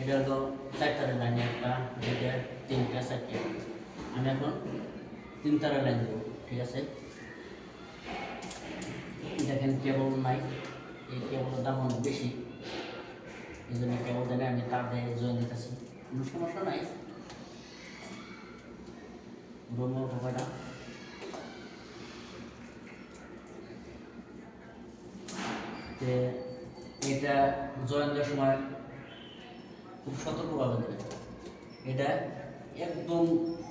এটা হলো চারটারে লাইন, একটা, দুইটা, তিনটা, চারটে। আমি এখন তিন তারা লাইন দেবো, ঠিক আছে? দেখেন কেবল নাই, এই কেবলের দাম অনেক বেশি। এই জন্য কেবল দেনে আমি তার দিয়ে জয়েন দিতেছি কোনো সমস্যা নাই। ব্রহ্ম কয়টা? যে এটা জয়েন দেওয়ার সময় খুব সতর্কভাবে দেবে। এটা একদম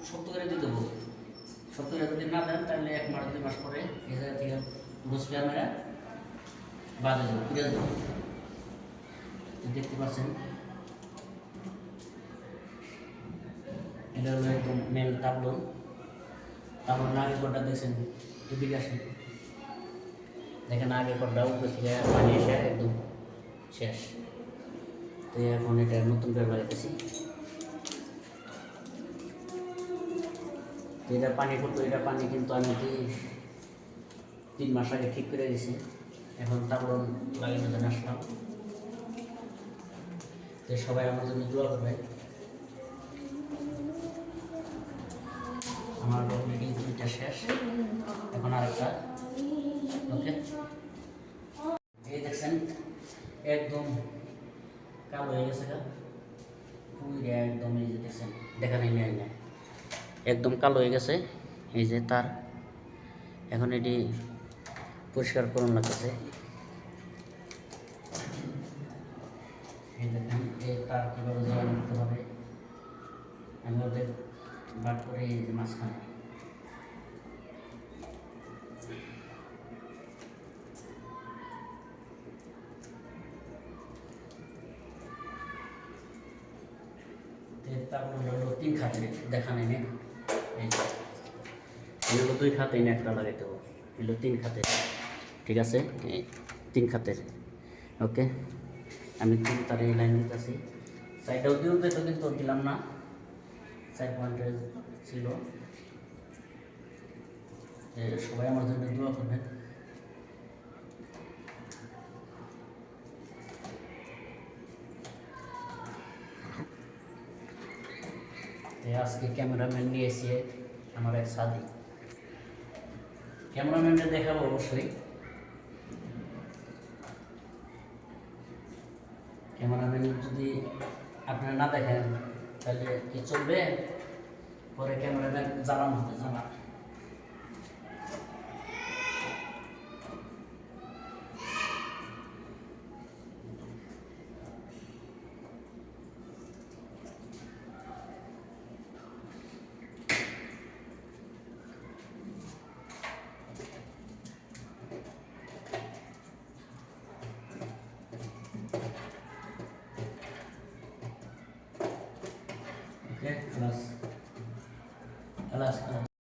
শক্ত করে দিতে হবে। শক্ত করে যদি না দেন, তাহলে এক মাস, দুই মাস পরে এই জায়গা থেকে পুরো স্পেয়ার মেরা যাবে ফিরে যাবে। দেখতে পাচ্ছেন, এটা হলো একদম মেন তাবলন তারপর আগের পরটা দেখছেন, এদিকে আসেন। দেখেন আগের পরটা উপরে থেকে পানি এসে একদম শেষ। তো এখন এটা নতুন করে লাগাইতেছি এটা পানি করতো এটা পানি কিন্তু আমি দি- তিন মাস আগে ঠিক করে দিয়েছি এখন তারপর লাগানোর জন্য আসলাম। তো সবাই আমার জন্য দোয়া করবে আমার অলরেডি দুইটা শেষ। এখন আরেকটা। ওকে? এই দেখছেন একদম কালো হয়ে গেছে একদম এই যে দেখছেন, দেখা নেই নেই না একদম কালো হয়ে গেছে, এই যে তার। এখন এটি পরিষ্কার করুন লাগতেছে। তার কীভাবে জয়েন করতে হবে। আমি ওদের বাদ করে মাঝখানে তো তারপর হলো তিন খাতে দেখা নেই এগুলো দুই খাতে একটা লাগাইতে হবে এগুলো তিন খাতে। ঠিক আছে? তিন খাতের। ওকে? আমি তিন তারে এই লাইন দিতেছি। সাইডেও দিও তো কিন্তু দিলাম না। সাইড পয়েন্টে ছিল। সবাই আমার জন্য দোয়া করবেন এই আজকে ক্যামেরাম্যান নিয়ে এসে আমার এক সাদি ক্যামেরাম্যানটা দেখাবো অবশ্যই। ক্যামেরাম্যান যদি আপনারা না দেখেন, তাহলে কি চলবে? পরে ক্যামেরাম্যান জানানো হবে জ্বালা Christmas. Alas,